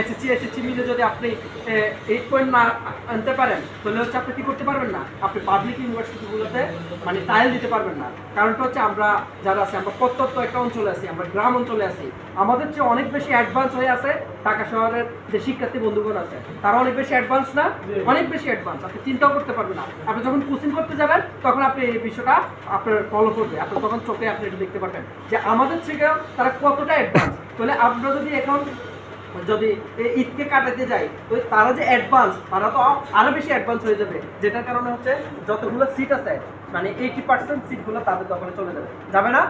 SSC SSC মিলে যদি আপনি এইট পয়েন্ট না আনতে পারেন, তাহলে হচ্ছে আপনি কি করতে পারবেন না? আপনি পাবলিক ইউনিভার্সিটিগুলোতে মানে টাইল দিতে পারবেন না। কারণটা হচ্ছে আমরা যারা আছি, আমরা প্রত্যন্ত একটা অঞ্চলে আছি, আমরা গ্রাম অঞ্চলে আছি। আমাদের চেয়ে অনেক বেশি অ্যাডভান্স হয়ে আছে ঢাকা শহরের যে শিক্ষার্থী বন্ধুগণ আছে। তারা অনেক বেশি অ্যাডভান্স না? অনেক বেশি অ্যাডভান্স আপনি চিন্তাও করতে পারবেন না। আপনি যখন কোচিং করতে যাবেন, তখন আপনি এই বিষয়টা আপনার ফলো করবে। আপনি তখন চোখে আপনি এটা দেখতে পারবেন যে আমাদের থেকেও তারা কতটা অ্যাডভান্স তাহলে আমরা যদি এখন যদি ঈদকে কাটাতে যাই, তো তারা যে অ্যাডভান্স তারা তো আরও বেশি অ্যাডভান্স হয়ে যাবে। যেটার কারণে হচ্ছে যতগুলো সিট আছে মানে এইটি পার্সেন্ট সিটগুলো তাদের দখলে চলে যাবে। যাবে না?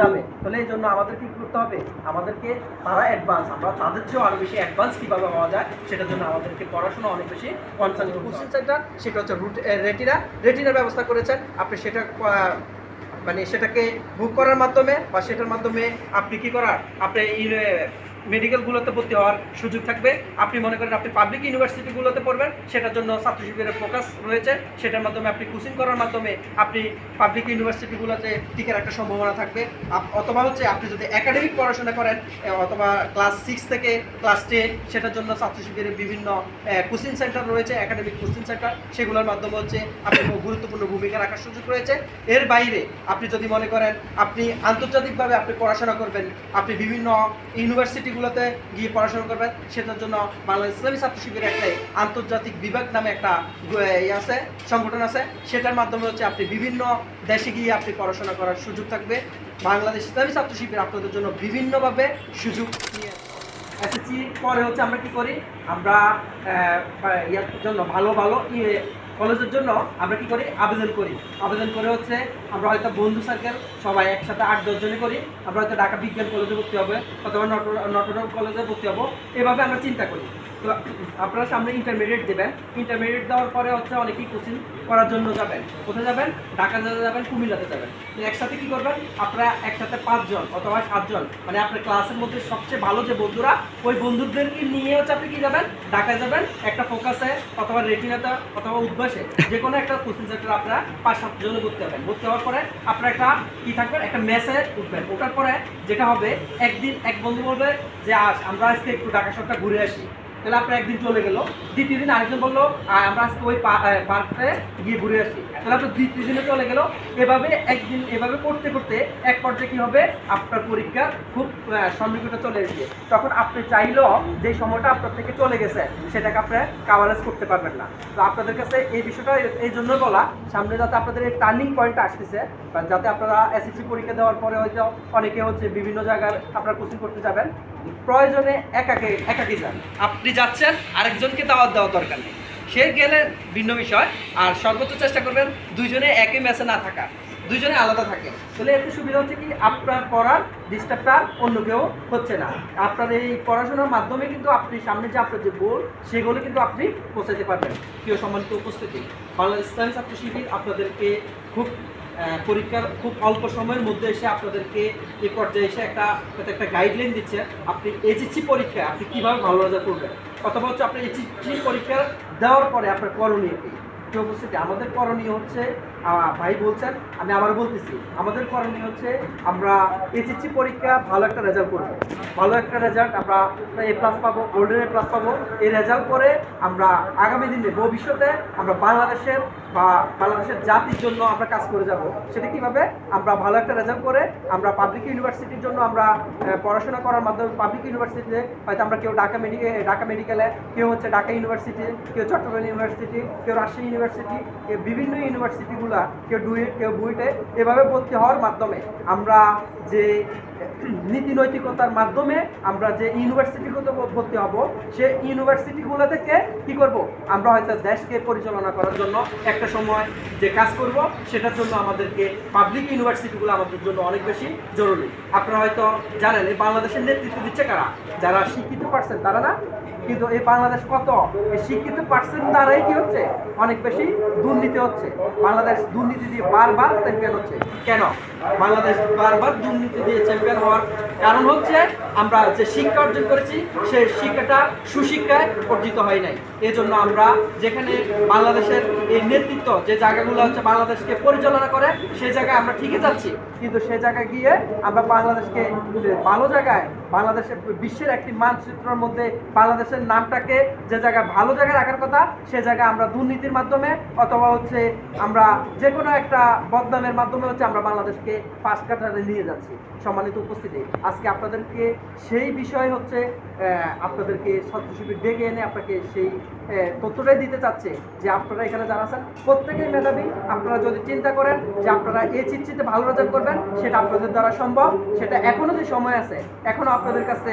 যাবে। তাহলে এই জন্য আমাদের কি করতে হবে? আমাদেরকে তারা অ্যাডভান্স আমরা তাদের চেয়েও আরও বেশি অ্যাডভান্স কীভাবে পাওয়া যায়, সেটার জন্য আমাদেরকে পড়াশোনা অনেক বেশি কনসার্ন কোচিং সেন্টার সেটা হচ্ছে রুট রেটিনা রেটিনার ব্যবস্থা করেছেন। আপনি সেটা মানে সেটাকে বুক করার মাধ্যমে বা সেটার মাধ্যমে আপনি কি করার? আপনি মেডিকেলগুলোতে ভর্তি হওয়ার সুযোগ থাকবে। আপনি মনে করেন আপনি পাবলিক ইউনিভার্সিটিগুলোতে পড়বেন, সেটার জন্য ছাত্র শিবিরের ফোকাস রয়েছে। সেটার মাধ্যমে আপনি কোচিং করার মাধ্যমে আপনি পাবলিক ইউনিভার্সিটিগুলোতে টিকার একটা সম্ভাবনা থাকবে। অথবা হচ্ছে আপনি যদি একাডেমিক পড়াশোনা করেন অথবা ক্লাস সিক্স থেকে ক্লাস টেন সেটার জন্য ছাত্র শিবিরের বিভিন্ন কোচিং সেন্টার রয়েছে একাডেমিক কোচিং সেন্টার সেগুলোর মাধ্যমে হচ্ছে আপনি গুরুত্বপূর্ণ ভূমিকা রাখার সুযোগ রয়েছে। এর বাইরে আপনি যদি মনে করেন আপনি আন্তর্জাতিকভাবে আপনি পড়াশোনা করবেন, আপনি বিভিন্ন ইউনিভার্সিটিগুলোতে গিয়ে পড়াশোনা করবেন, সেটার জন্য বাংলাদেশ ইসলামী ছাত্র শিবিরের একটা আন্তর্জাতিক বিভাগ নামে একটা ইয়ে আছে, সংগঠন আছে। সেটার মাধ্যমে হচ্ছে আপনি বিভিন্ন দেশে গিয়ে আপনি পড়াশোনা করার সুযোগ থাকবে। বাংলাদেশ ইসলামী ছাত্র শিবির আপনাদের জন্য বিভিন্নভাবে সুযোগ নিয়ে। এসএসসি পরে হচ্ছে আমরা কি করি? আমরা ইয়ার জন্য ভালো ভালো ইয়ে কলেজের জন্য আমরা কি করি? আবেদন করি। আবেদন করে হচ্ছে আমরা হয়তো বন্ধু সার্কেল সবাই একসাথে আট দশজনে করি। আমরা হয়তো ঢাকা বিজ্ঞান কলেজে ভর্তি হবে অথবা নটরডাম কলেজে ভর্তি হব। এভাবে আমরা চিন্তা করি। তো আপনারা সামনে ইন্টারমিডিয়েট দেবেন। ইন্টারমিডিয়েট দেওয়ার পরে হচ্ছে অনেকেই কোচিং করার জন্য যাবেন। কোথায় যাবেন? ঢাকা যাবেন, কুমিল্লাতে যাবেন। তো একসাথে কি করবেন? আপনারা একসাথে পাঁচজন অথবা সাতজন মানে আপনার ক্লাসের মধ্যে সবচেয়ে ভালো যে বন্ধুরা, ওই বন্ধুদেরকে নিয়ে হচ্ছে আপনি কি যাবেন? ঢাকা যাবেন, একটা ফোকাসে অথবা রেটিনাতে অথবা উদ্ভাসে যে কোনো একটা কোচিং সেন্টার আপনারা পাঁচ সাতজনে ভর্তি হবেন। ভর্তি হওয়ার পরে আপনার একটা কি থাকবেন একটা মেসে উঠবেন। ওঠার পরে যেটা হবে, একদিন এক বন্ধু বলবে যে, আজ আমরা আজকে একটু ঢাকা শহরটা ঘুরে আসি। তাহলে আপনার একদিন চলে গেল। দ্বিতীয় দিন আরেকজন বলল আমরা আজকে ওই পার্কে গিয়ে ঘুরে আসি। তাহলে আপনার দ্বিতীয় দিনে চলে গেল। এভাবে একদিন, এভাবে করতে করতে এক পর্যায়ে কি হবে? আপনার পরীক্ষা খুব সন্নিকটে চলে এসেছে। তখন আপনি চাইলেও যে সময়টা আপনার থেকে চলে গেছে, সেটাকে আপনি কাভারেজ করতে পারবেন না। তো আপনাদের কাছে এই বিষয়টা এই জন্য বলা, সামনে যাতে আপনাদের এই টার্নিং পয়েন্টটা আসতেছে যাতে আপনারা এসএসসি পরীক্ষা দেওয়ার পরে হয়তো অনেকে হচ্ছে বিভিন্ন জায়গায় আপনারা কোচিং করতে যাবেন। প্রয়োজনে একাকে একাকে যান। আপনি যাচ্ছেন, আরেকজনকে দাওয়াত দেওয়া দরকার নেই। সে গেলে ভিন্ন বিষয়, আর সর্বোচ্চ চেষ্টা করবেন দুইজনে একই ম্যাচে না থাকা, দুইজনে আলাদা থাকে। তাহলে এতে সুবিধা হচ্ছে কি, আপনার পড়ার ডিস্টার্বটা অন্য কেউ হচ্ছে না। আপনার এই পড়াশোনার মাধ্যমে কিন্তু আপনি সামনে যে আপনার যে গোল সেগুলো কিন্তু আপনি পৌঁছাতে পারবেন। প্রিয় সম্মানিত উপস্থিতি, বাংলাদেশ ইসলামী ছাত্র শিবির আপনাদেরকে খুব পরীক্ষার খুব অল্প সময়ের মধ্যে এসে আপনাদেরকে এই পর্যায়ে এসে একটা একটা গাইডলাইন দিচ্ছে, আপনি এইচএসসি পরীক্ষায় আপনি কীভাবে ভালো রেজাল্ট করবেন? অথবা হচ্ছে আপনি এইচএসসি পরীক্ষা দেওয়ার পরে আপনার করণীয় কী? উপস্থিতি আমাদের করণীয় হচ্ছে ভাই বলছেন, আমি আবার বলতেছি, আমাদের করণীয় হচ্ছে আমরা এইচএসসি পরীক্ষা ভালো একটা রেজাল্ট করব। ভালো একটা রেজাল্ট আমরা এ প্লাস পাবো গোল্ডেন এ প্লাস পাবো। এই রেজাল্ট করে আমরা আগামী দিনে, ভবিষ্যতে আমরা বাংলাদেশের বা বাংলাদেশের জাতির জন্য আমরা কাজ করে যাব। সেটা কীভাবে? আমরা ভালো একটা রেজাল্ট করে আমরা পাবলিক ইউনিভার্সিটির জন্য আমরা পড়াশোনা করার মাধ্যমে পাবলিক ইউনিভার্সিটিতে হয়তো আমরা কেউ ঢাকা মেডিকেল ঢাকা মেডিকেলে কেউ হচ্ছে ঢাকা ইউনিভার্সিটি কেউ চট্টগ্রাম ইউনিভার্সিটি কেউ রাজশাহী ইউনিভার্সিটি বিভিন্ন ইউনিভার্সিটিগুলা কেউ ডুয়েট কেউ বুয়েটে এভাবে ভর্তি হওয়ার মাধ্যমে আমরা যে নীতি নৈতিকতার মাধ্যমে আমরা যে ইউনিভার্সিটিগুলোতে ভর্তি হব, সে ইউনিভার্সিটিগুলো থেকে কি করব? আমরা হয়তো দেশকে পরিচালনা করার জন্য একটা সময় যে কাজ করব, সেটার জন্য আমাদেরকে পাবলিক ইউনিভার্সিটিগুলো আমাদের জন্য অনেক বেশি জরুরি। আপনারা হয়তো জানেন বাংলাদেশের নেতৃত্ব দিচ্ছে কারা? যারা শিক্ষিত পারছেন, তারা না? কিন্তু এই বাংলাদেশ কত? এই শিক্ষিত পার্সেন্ট দ্বারাই কি হচ্ছে? অনেক বেশি দুর্নীতি হচ্ছে। বাংলাদেশ দুর্নীতি দিয়ে বারবার চ্যাম্পিয়ন হচ্ছে। কেন? বাংলাদেশ বারবার দুর্নীতি দিয়ে চ্যাম্পিয়ন হওয়ার কারণ হচ্ছে আমরা যে শিক্ষা অর্জন করেছি সেই শিক্ষাটা সুশিক্ষায় অর্জিত হয় নাই। এজন্য আমরা যেখানে বাংলাদেশের এই নেতৃত্ব, যে জায়গাগুলো হচ্ছে বাংলাদেশকে পরিচালনা করে সেই জায়গায় আমরা ঠিকই যাচ্ছি। কিন্তু সে জায়গায় গিয়ে আমরা বাংলাদেশকে ভালো জায়গায় বাংলাদেশের বিশ্বের একটি মানচিত্রের মধ্যে বাংলাদেশের নামটাকে যে জায়গায় ভালো জায়গায় রাখার কথা, সে জায়গায় আমরা দুর্নীতির মাধ্যমে অথবা হচ্ছে আমরা যে কোনো একটা বদনামের মাধ্যমে হচ্ছে আমরা বাংলাদেশকে পাশ কাটারে নিয়ে যাচ্ছি। সম্মানিত উপস্থিতি, আজকে আপনাদেরকে সেই বিষয় হচ্ছে আপনাদেরকে ছাত্র শিবির ডেকে এনে আপনাকে সেই তথ্যটাই দিতে চাচ্ছে যে আপনারা এখানে যারা আছেন প্রত্যেকেই মেধাবী, আপনারা যদি চিন্তা করেন যে আপনারা এই চিঠিতে ভালো রেজাল্ট করবেন, সেটা আপনাদের দ্বারা সম্ভব। সেটা এখনও যে সময় আছে, এখনও আপনাদের কাছে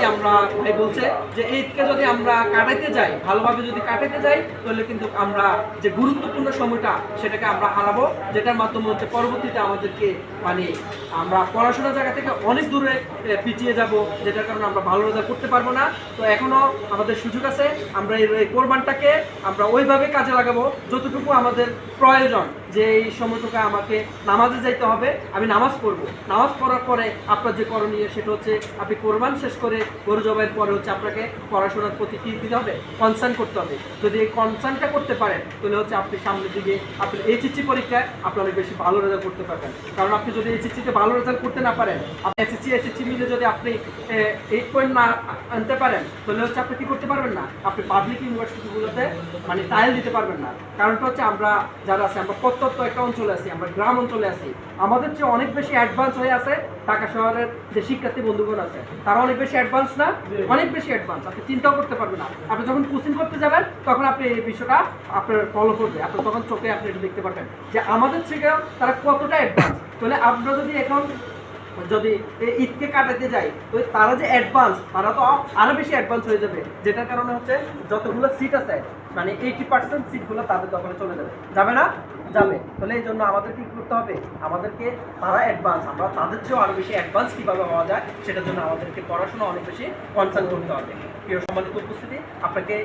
আমরা ভাই বলছে যে ঈদকে যদি আমরা কাটাইতে যাই, ভালোভাবে যদি কাটাইতে যাই, তাহলে কিন্তু আমরা যে গুরুত্বপূর্ণ সময়টা, সেটাকে আমরা হারাবো, যেটার মাধ্যমে হচ্ছে পরবর্তীতে আমাদেরকে মানে আমরা পড়াশোনার জায়গা থেকে অনেক দূরে পিছিয়ে যাব, যেটার কারণে আমরা ভালো রেজাল্ট করতে পারব না। তো এখনও আমাদের সুযোগ আছে, আমরা এই কোরবানটাকে আমরা ওইভাবে কাজে লাগাবো, যতটুকু আমাদের প্রয়োজন। যে এই সময়টুকু আমাকে নামাজে যাইতে হবে, আমি নামাজ পড়ব। নামাজ পড়ার পরে আপনার যে করণীয় সেটা হচ্ছে, আপনি কোরবান শেষ করে গরু জবাইয়ের পরে হচ্ছে আপনাকে পড়াশোনার প্রতি কি দিতে হবে কনসার্ন করতে হবে। যদি এই কনসার্নটা করতে পারেন, তাহলে হচ্ছে আপনি সামনের দিকে আপনি এইচএসসি পরীক্ষায় আপনি অনেক বেশি ভালো রেজাল্ট করতে পারবেন। কারণ আপনি যদি এইচএসসিতে ভালো রেজাল্ট করতে না পারেন, আপনি এসএসসি এসএসসি মিলে যদি আপনি এইট পয়েন্ট না আনতে পারেন, তাহলে হচ্ছে আপনি কি করতে পারবেন না? আপনি পাবলিক ইউনিভার্সিটিগুলোতে মানে টাইল দিতে পারবেন না। কারণটা হচ্ছে আমরা যারা আছে, আমরা প্রত্যন্ত একটা অঞ্চলে আছি, আমরা গ্রাম অঞ্চলে আছি। আমাদের চেয়ে অনেক বেশি অ্যাডভান্স হয়ে আছে ঢাকা শহরের যে শিক্ষার্থী বন্ধুগণ আছে। তারা অনেক বেশি অ্যাডভান্স না? অনেক বেশি অ্যাডভান্স আপনি চিন্তাও করতে পারবেন না। আপনি যখন কোচিং করতে যাবেন, তখন আপনি এই বিষয়টা আপনার ফলো করবে। আপনি তখন চোখে আপনি এটা দেখতে পারবেন যে আমাদের থেকে তারা কতটা অ্যাডভান্স তাহলে আমরা যদি এখন, যদি ঈদকে কাটাতে যাই তো তারা যে অ্যাডভান্স তারা তো আরও বেশি অ্যাডভান্স হয়ে যাবে। যেটার কারণে হচ্ছে যতগুলো সিট আছে মানে এইটি পার্সেন্ট সিটগুলো তাদের দখলে চলে যাবে। যাবে না? যাবে। তাহলে এই জন্য আমাদের কি করতে হবে? আমাদেরকে তারা অ্যাডভান্স আমরা তাদের চেয়েও আরও বেশি অ্যাডভান্স কীভাবে হওয়া যায়, সেটার জন্য আমাদেরকে পড়াশোনা অনেক বেশি কনসার্ন করতে হবে। প্রিয় সম্মানিত উপস্থিতি, আপনাকে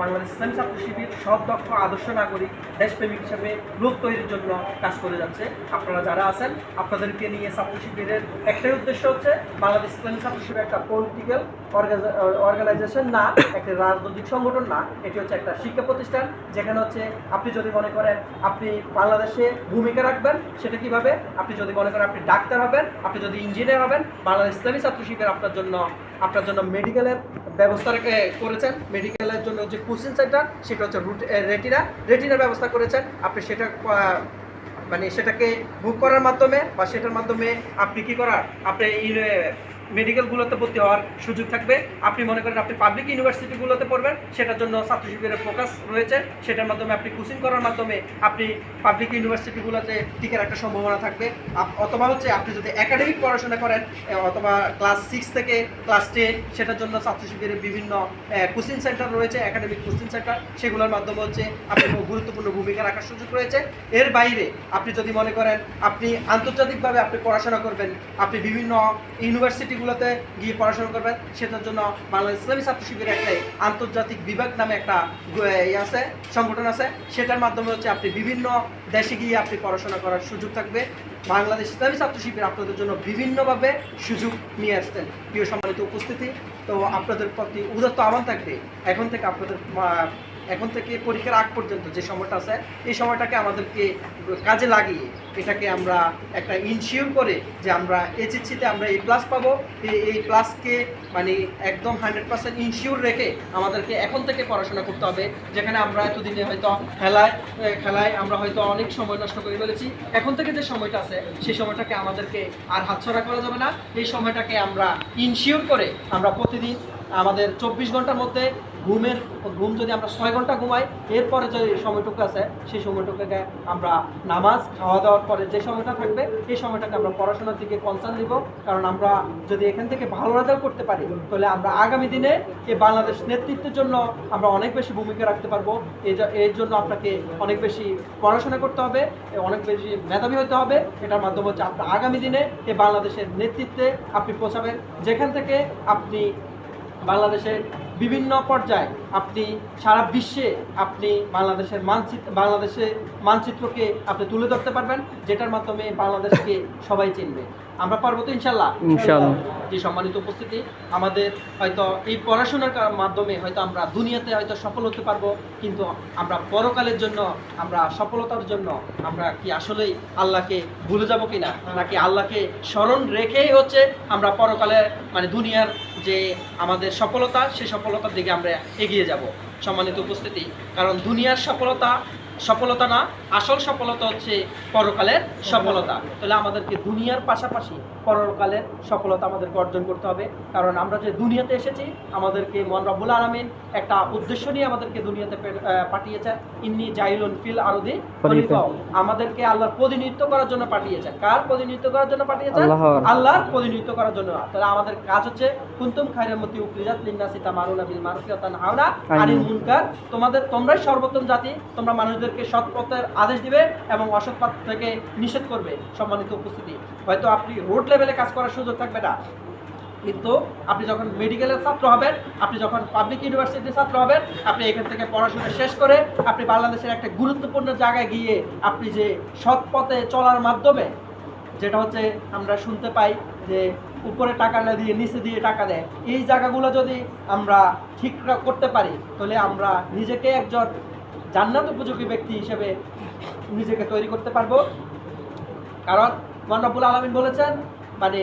বাংলাদেশ ইসলামী ছাত্র শিবির সব দক্ষ আদর্শ নাগরিক, দেশপ্রেমিক হিসেবে লোক তৈরির জন্য কাজ করে যাচ্ছে। আপনারা যারা আছেন, আপনাদেরকে নিয়ে ছাত্র শিবিরের একটাই উদ্দেশ্য হচ্ছে বাংলাদেশ ইসলামী ছাত্র শিবির একটা পলিটিক্যাল অর্গানাইজেশন না, একটা রাজনৈতিক সংগঠন না, এটি হচ্ছে একটা শিক্ষা প্রতিষ্ঠান, যেখানে হচ্ছে আপনি যদি মনে করেন আপনি বাংলাদেশে ভূমিকা রাখবেন, সেটা কীভাবে? আপনি যদি মনে করেন আপনি ডাক্তার হবেন, আপনি যদি ইঞ্জিনিয়ার হবেন, বাংলাদেশ ইসলামী ছাত্র শিবির আপনার জন্য আপনার জন্য মেডিকেলের ব্যবস্থা করেছেন। মেডিকেলের জন্য যে কোচিং সেন্টার সেটা হচ্ছে রুট রেটিনা রেটিনার ব্যবস্থা করেছেন। আপনি সেটা মানে সেটাকে বুক করার মাধ্যমে বা সেটার মাধ্যমে আপনি কি করার? আপনি মেডিকেলগুলোতে ভর্তি হওয়ার সুযোগ থাকবে। আপনি মনে করেন আপনি পাবলিক ইউনিভার্সিটিগুলোতে পড়বেন, সেটার জন্য ছাত্র শিবিরের ফোকাস রয়েছে। সেটার মাধ্যমে আপনি কোচিং করার মাধ্যমে আপনি পাবলিক ইউনিভার্সিটিগুলোতে টিকার একটা সম্ভাবনা থাকবে। অথবা হচ্ছে আপনি যদি একাডেমিক পড়াশোনা করেন অথবা ক্লাস সিক্স থেকে ক্লাস টেন সেটার জন্য ছাত্র শিবিরের বিভিন্ন কোচিং সেন্টার রয়েছে একাডেমিক কোচিং সেন্টার সেগুলোর মাধ্যমে হচ্ছে আপনি গুরুত্বপূর্ণ ভূমিকা রাখার সুযোগ রয়েছে। এর বাইরে আপনি যদি মনে করেন আপনি আন্তর্জাতিকভাবে আপনি পড়াশোনা করবেন, আপনি বিভিন্ন ইউনিভার্সিটিগুলোতে গিয়ে পড়াশোনা করবেন, সেটার জন্য বাংলাদেশ ইসলামী ছাত্র শিবিরের একটা আন্তর্জাতিক বিভাগ নামে একটা ইয়ে আছে, সংগঠন আছে। সেটার মাধ্যমে হচ্ছে আপনি বিভিন্ন দেশে গিয়ে আপনি পড়াশোনা করার সুযোগ থাকবে। বাংলাদেশ ইসলামী ছাত্র শিবির আপনাদের জন্য বিভিন্নভাবে সুযোগ নিয়ে আসতেন প্রিয় সম্মানিত উপস্থিতি, তো আপনাদের প্রতি উদাত্ত আহ্বান থাকবে। এখন থেকে আপনাদের এখন থেকে পরীক্ষার আগ পর্যন্ত যে সময়টা আছে, এই সময়টাকে আমাদেরকে কাজে লাগিয়ে এটাকে আমরা একটা ইনশিওর করে যে আমরা এইচএসসিতে আমরা এই প্লাস পাবো। এই প্লাসকে মানে একদম হান্ড্রেড পার্সেন্ট ইনশিওর রেখে আমাদেরকে এখন থেকে পড়াশোনা করতে হবে, যেখানে আমরা এতদিনে হয়তো খেলায় খেলায় আমরা হয়তো অনেক সময় নষ্ট করে ফেলেছি। এখন থেকে যে সময়টা আছে, সেই সময়টাকে আমাদেরকে আর হাতছাড়া করা যাবে না। এই সময়টাকে আমরা ইনশিওর করে আমরা প্রতিদিন আমাদের চব্বিশ ঘণ্টার মধ্যে ঘুমের ঘুম যদি আমরা ছয় ঘণ্টা ঘুমাই, এরপরে যে সময়টুকু আছে, সেই সময়টুকুকে আমরা নামাজ খাওয়া দাওয়ার পরে যে সময়টা থাকবে, এই সময়টাকে আমরা পড়াশোনার দিকে কনসার্ন দিব কারণ আমরা যদি এখান থেকে ভালো রেজাল্ট করতে পারি, তাহলে আমরা আগামী দিনে এই বাংলাদেশ নেতৃত্বের জন্য আমরা অনেক বেশি ভূমিকা রাখতে পারব। এর জন্য আপনাকে অনেক বেশি পড়াশোনা করতে হবে অনেক বেশি মেধাবী হতে হবে। এটার মাধ্যমে হচ্ছে আপনার আগামী দিনে এই বাংলাদেশের নেতৃত্বে আপনি পৌঁছাবেন। যেখান থেকে আপনি বাংলাদেশের বিভিন্ন পর্যায়ে আপনি সারা বিশ্বে আপনি বাংলাদেশের মানচিত্র বাংলাদেশের মানচিত্রকে আপনি তুলে ধরতে পারবেন, যেটার মাধ্যমে বাংলাদেশকে সবাই চিনবে। আমরা পারব তো ইনশাল্লাহ। ইনশাআল্লাহ। যে সম্মানিত উপস্থিতি আমাদের হয়তো এই পড়াশোনার মাধ্যমে হয়তো আমরা দুনিয়াতে হয়তো সফল হতে পারব কিন্তু আমরা পরকালের জন্য আমরা সফলতার জন্য আমরা কি আসলেই আল্লাহকে ভুলে যাব কি না নাকি আল্লাহকে স্মরণ রেখেই হচ্ছে আমরা পরকালে মানে দুনিয়ার যে আমাদের সফলতা সেই সফলতার দিকে আমরা এগিয়ে যাব। সম্মানিত উপস্থিতি কারণ দুনিয়ার সফলতা সফলতা না আসল সফলতা হচ্ছে পরকালের সফলতা। তাহলে আমাদেরকে দুনিয়ার পাশাপাশি পরকালের সফলতা আমাদেরকে অর্জন করতে হবে। কারণ আমরা যে দুনিয়াতে এসেছি আমাদেরকে মন রব্বুল আলমিন একটা উদ্দেশ্য নিয়ে আমাদেরকে দুনিয়াতে পাঠিয়েছেন। ইন্নি জাইলুন ফিল আরদি আমাদেরকে আল্লাহর প্রতিনিধিত্ব করার জন্য পাঠিয়েছেন। কার প্রতিনিধিত্ব করার জন্য পাঠিয়েছেন? আল্লাহর। প্রতিনিধিত্ব করার জন্য। তাহলে আমাদের কাজ হচ্ছে কুন্তুম খায়রের মতি উকরিজাত লিন্নাসি তামারুনা বিল মারুফি ওয়া তানহাউনা আনিল মুনকার। তোমাদের তোমরাই সর্বোত্তম জাতি তোমরা মানুষদেরকে সৎ পথের আদেশ দিবে এবং অসৎ পথ থেকে নিষেধ করবে সম্মানিত উপস্থিতি। হয়তো আপনি রোড লেভেলে কাজ করার সুযোগ থাকবে না। কিন্তু আপনি যখন মেডিকেলের ছাত্র হবেন, আপনি যখন পাবলিক ইউনিভার্সিটির ছাত্র হবেন, আপনি এখান থেকে পড়াশোনা শেষ করে আপনি বাংলাদেশের একটা গুরুত্বপূর্ণ জায়গায় গিয়ে আপনি যে সৎ পথে চলার মাধ্যমে, যেটা হচ্ছে আমরা শুনতে পাই যে উপরে টাকা না দিয়ে নিচে দিয়ে টাকা দেয়, এই জায়গাগুলো যদি আমরা ঠিক করতে পারি, তাহলে আমরা নিজেকে একজন জান্নাত উপযোগী ব্যক্তি হিসেবে নিজেকে তৈরি করতে পারব। কারণ মহানবুল আলমিন বলেছেন মানে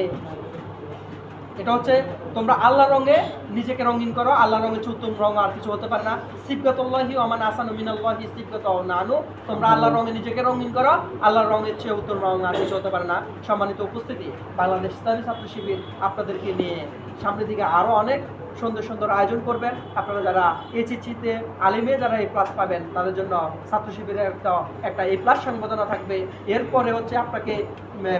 এটা হচ্ছে তোমরা আল্লাহ রঙে নিজেকে রঙিন করো আল্লাহ রঙে চুতুম রঙ আর কিছু হতে পারে না। সিবগতুল্লাহি আমান আসানু মিনাল্লাহি সিবগত নানু। তোমরা আল্লাহ রঙে নিজেকে রঙিন করো, আল্লাহর রঙের চেয়ে উত্তম রঙ আর কিছু হতে পারে না। সম্মানিত উপস্থিতি, বাংলাদেশ ইসলামী ছাত্র শিবির আপনাদেরকে নিয়ে সামনের দিকে আরও অনেক সুন্দর সুন্দর আয়োজন করবেন। আপনারা যারা এইচএসিতে আলিমে যারা এই প্লাস পাবেন, তাদের জন্য ছাত্র শিবিরের একটা একটা এই প্লাস সংবর্ধনা থাকবে। এরপরে হচ্ছে আপনাকে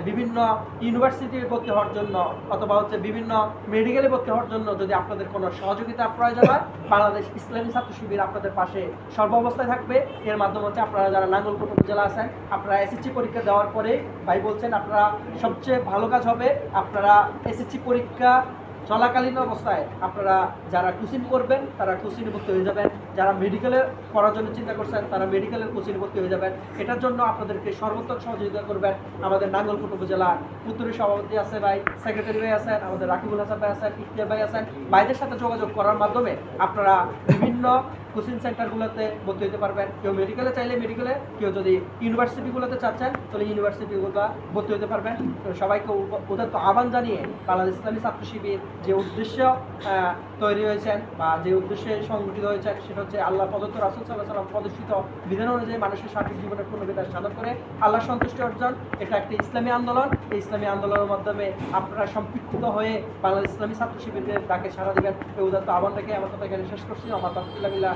বিভিন্ন ইউনিভার্সিটি ভর্তি হওয়ার জন্য অথবা হচ্ছে বিভিন্ন মেডিকেলে ভর্তি হওয়ার জন্য যদি আপনাদের কোনো সহযোগিতা প্রয়োজন হয়, বাংলাদেশ ইসলামী ছাত্র শিবির আপনাদের পাশে সর্বাবস্থায় থাকবে। এর মাধ্যমে হচ্ছে আপনারা যারা নাঙ্গলকোট উপজেলা আছেন, আপনারা এসএসসি পরীক্ষা দেওয়ার পরে ভাই বলছেন আপনারা সবচেয়ে ভালো কাজ হবে আপনারা এসএসসি পরীক্ষা চলাকালীন অবস্থায় আপনারা যারা কোচিং করবেন, তারা কোচিনে ভর্তি হয়ে যাবেন। যারা মেডিকেলের করার জন্য চিন্তা করছেন, তারা মেডিকেলের কোচিনে ভর্তি হয়ে যাবেন। এটার জন্য আপনাদেরকে সর্বোত্তম সহযোগিতা করবেন আমাদের নাঙ্গলকোট উপজেলা উত্তরের সভাপতি আছে ভাই সেক্রেটারি ভাই আছেন, আমাদের রাকিবুল হাসান ভাই আছেন, ইফতিয়ার ভাই আছেন। ভাইদের সাথে যোগাযোগ করার মাধ্যমে আপনারা বিভিন্ন কোচিং সেন্টারগুলোতে ভর্তি হতে পারবেন। কেউ মেডিকেলে চাইলে মেডিকেলে কেউ যদি ইউনিভার্সিটিগুলোতে চাচ্ছেন, তাহলে ইউনিভার্সিটিগুলো ভর্তি হতে পারবেন। সবাইকে উদাত্ত আহ্বান জানিয়ে বাংলাদেশ ইসলামী ছাত্র শিবির যে উদ্দেশ্য তৈরি হয়েছেন বা যে উদ্দেশ্যে সংগঠিত হয়েছেন, সেটা হচ্ছে আল্লাহ প্রদত্ত রাসুল সাল্লাহ সাল্লাম প্রদর্শিত বিধান অনুযায়ী মানুষের সার্বিক জীবনের পূর্ণ সাধন করে আল্লাহ সন্তুষ্টি অর্জন। এটা একটি ইসলামী আন্দোলন। এই ইসলামী আন্দোলনের মাধ্যমে আপনারা সম্পৃক্ত হয়ে বাংলাদেশ ইসলামী ছাত্র শিবিরের ডাকে সারা দিবেন। এই আহ্বান থেকে আমার কথা এখানে শেষ করছি। আমার তফিল্লাহ